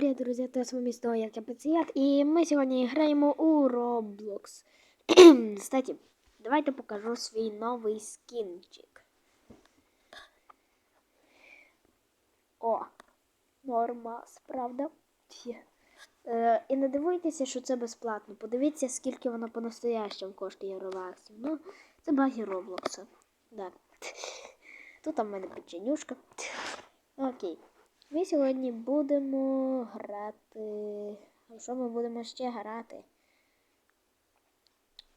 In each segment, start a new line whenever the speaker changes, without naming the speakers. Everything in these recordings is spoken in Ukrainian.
привіт, друзі! Це з вами знову я Капеціят, і ми сьогодні граємо у Roblox. Кстати, давайте покажу свій новий скінчик. О, нормас, правда? Е, і не дивуйтеся, що це безплатно. Подивіться, скільки воно по-настоящему коштує робаксів. Ну, це баги Роблокса. Да. Тут там в мене печенюшка. Окей. Ми сьогодні будемо грати. А Що ми будемо ще грати?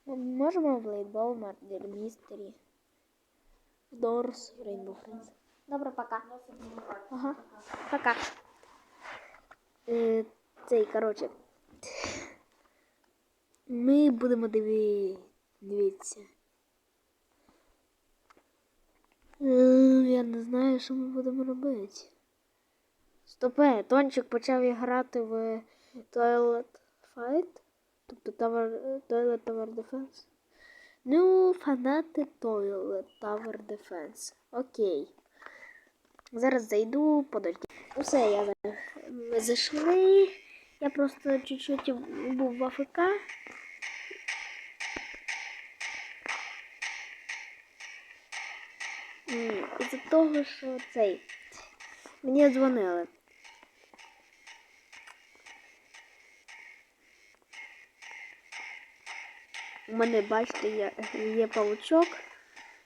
Ми можемо в Blade Murder Mystery. Doors, Rainbow Friends. Добре, пока. Ага, пока. Е, цей, коротше. Ми будемо диві... дивитися. Е, я не знаю, що ми будемо робити. Стопе, Тончик почав грати в Toilet Fight, тобто Tower, Toilet Tower Defense. Ну, фанати Toilet Tower Defense. Окей. Зараз зайду, подожди. Усе, я ми зайшли. Я просто чуть-чуть був в АФК. Із-за того, що цей. Мені дзвонили. У мене, бачите, є, є паучок,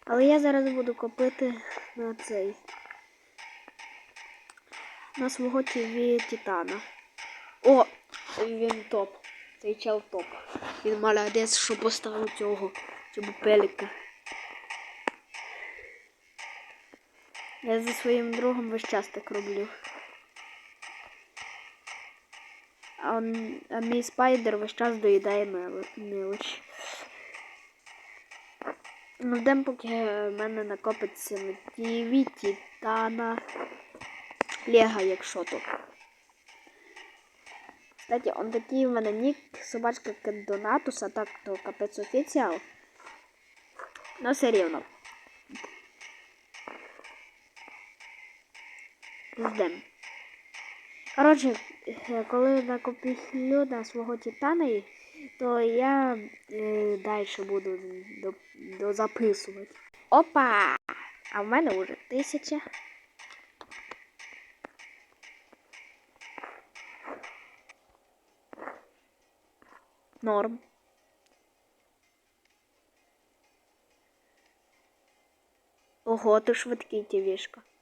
але я зараз буду копити на цей. На свого ТВ Титана. О! Він топ. Цей чел топ. Він молодець, що поставив цього чебупелика. Я зі своїм другом весь час так роблю. А, а мій спайдер весь час доїдає мел- мелоч. Ну, ждем, поки в мене накопиться на TV, Титана, Лего, якщо то. Кстати, он такий в мене нік, собачка Донатус, а так то капець офіціал. Но все рівно. Ждем. Коротше, е, коли накоплю на свого титана, то я е, далі буду до. Опа! А в мене вже тисяча. Норм. Ого, ти швидкий тівішка. Та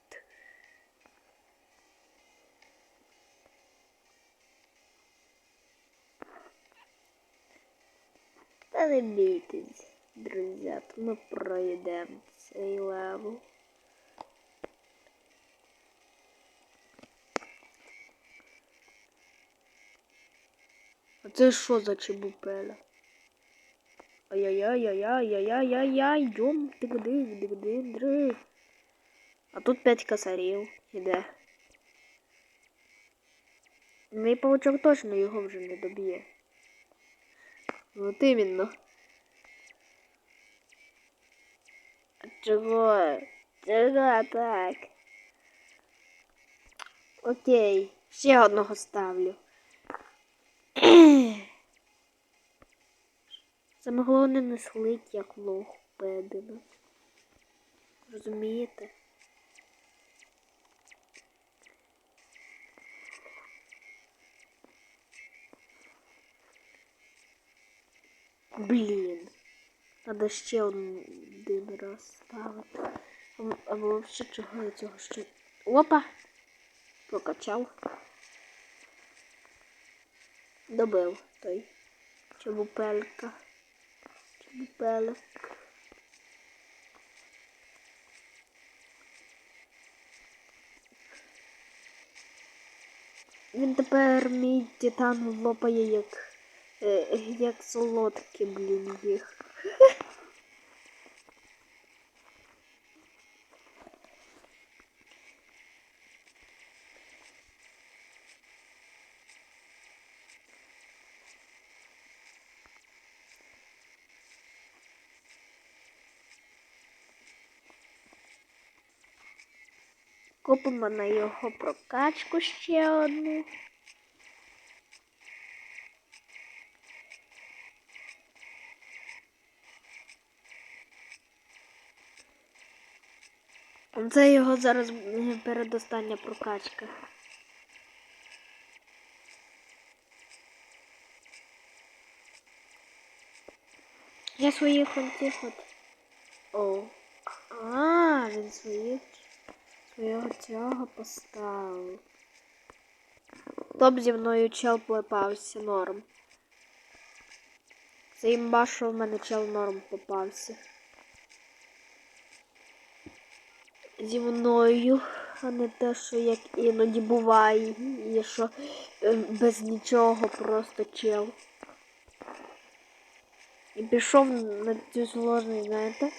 не бійтесь, друзі, ми пройдемо цей левел. А це що за чебупеля? Ай-яй-яй-яй-яй-яй-яй-яй, йом, куди, дри. А тут п'ять косарів іде. Мій паучок точно його вже не доб'є. Вот именно. А Чого? Чого так? Окей, ще одного ставлю. Саме головне не слить, як лох педина. Розумієте? Блін. Надо ще один раз ставити. Або- взагалі чого я цього ще. Опа! Прокачав. Добив той. Чебупелька. Чебупелик. Він тепер мій титан лопає як, е, як солодкі, блін, їх. Купимо на його прокачку ще одну. Це його зараз е, передостання прокачка. Я своїх он. О. А, він своїх свого цього поставив. Топ зі мною чел попався норм. Це імба, що в мене чел норм попався. Зі мною, а не те, що як іноді буває, і що е, без нічого просто чел. І пішов на цю сложність, знаєте?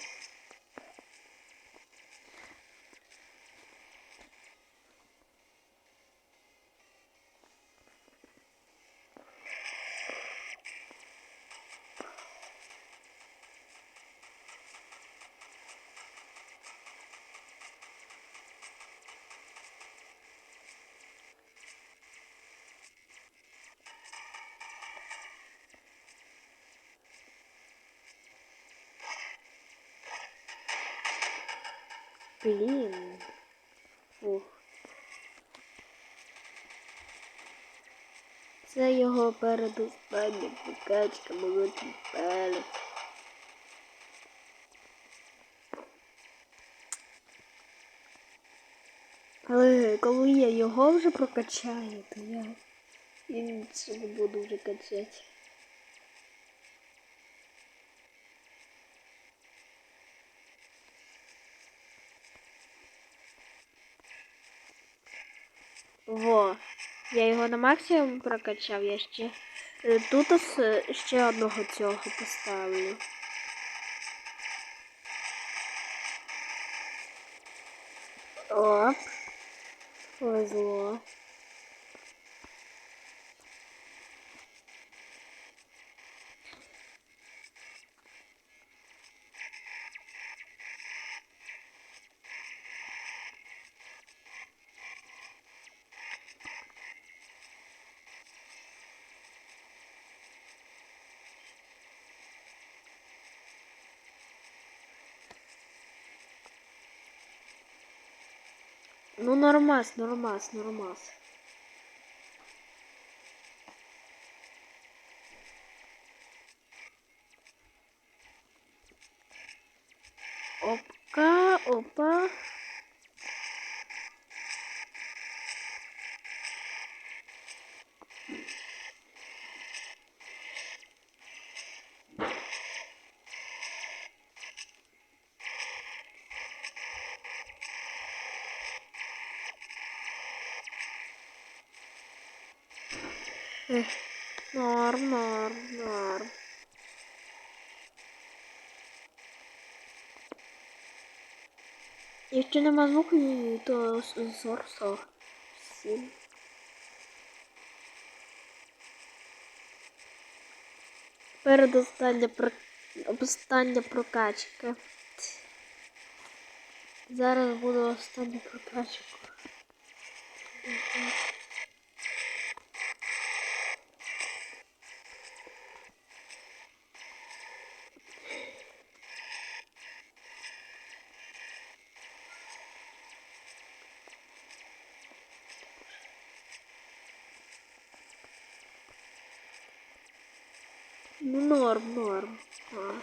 Блін. Ух. Це його передостання покачка молодий пелець. Але коли я його вже прокачаю, то я не буду вже качати. Во. Я його на максимум прокачав, я ще е, тут ось, е, ще одного цього поставлю. Оп. Повезло. Ну нормас, нормас, нормас. Опа, опа. Норм, норм, норм. Якщо нема звуку, то сор, сор. Сім. Передостання про... остання прокачка. Зараз буде остання прокачка. Ну, норм, норм. норм.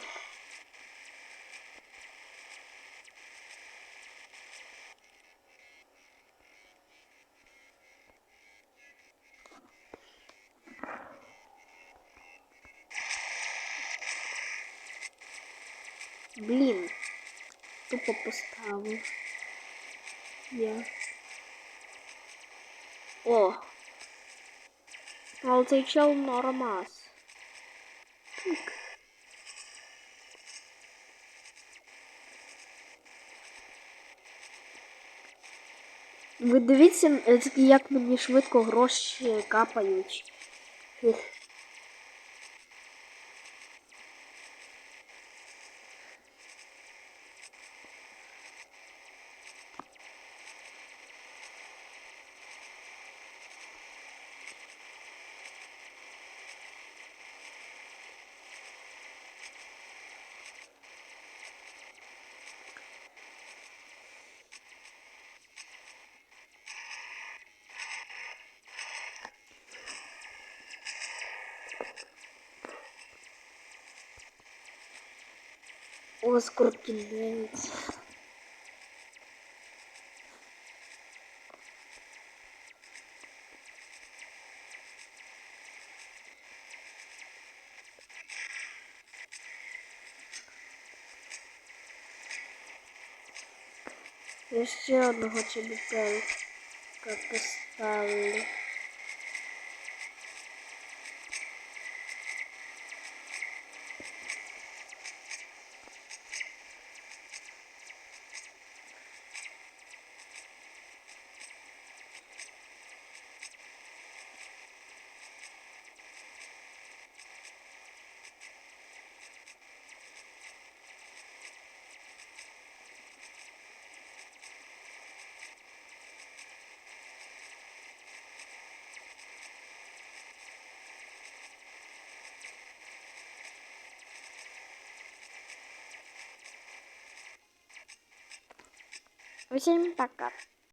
Блін, тупо поставив. Я. О! Але цей чел нормас. Так. Ви дивіться, е, як мені швидко гроші капають. Ех. О, скорпінець. Я ще одного чебупелка поставлю. Всім пока.